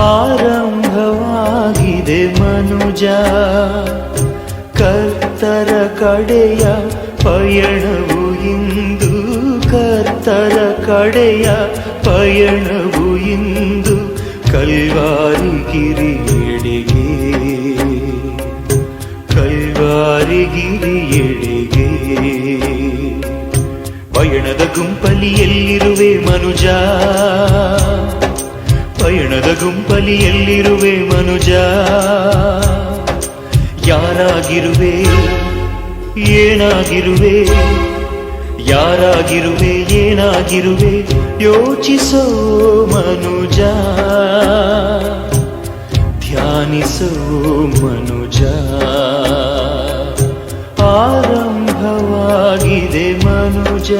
ಆರಂಭವಾಗಿದೆ ಮನುಜ. ಕರ್ತರ ಕಡೆಯ ಪಯಣವು ಇಂದು, ಕರ್ತರ ಕಡೆಯ ಪಯಣವು ಇಂದು ಕಲ್ವಾರಿಗಿರಿಯೆಡೆಗೆ ಕಲ್ವಾರಿಗಿರಿಯೆಡೆಗೆ ಪಯಣದ ಗುಂಪಲಿ ಮನುಜಾ ಮನುಜ? ಪಯಣದ ಗುಂಪಲಿ ಮನುಜ. ಯಾರಾಗಿರುವೆ? ಏನಾಗಿರುವೆ? ಯಾರಾಗಿರುವೆ? ಏನಾಗಿರುವೆ? ಯೋಚಿಸೋ ಮನುಜ. ಧ್ಯಾನಿಸೋ ಮನುಜ. ಆರಂಭವಾಗಿದೆ ಮನುಜ.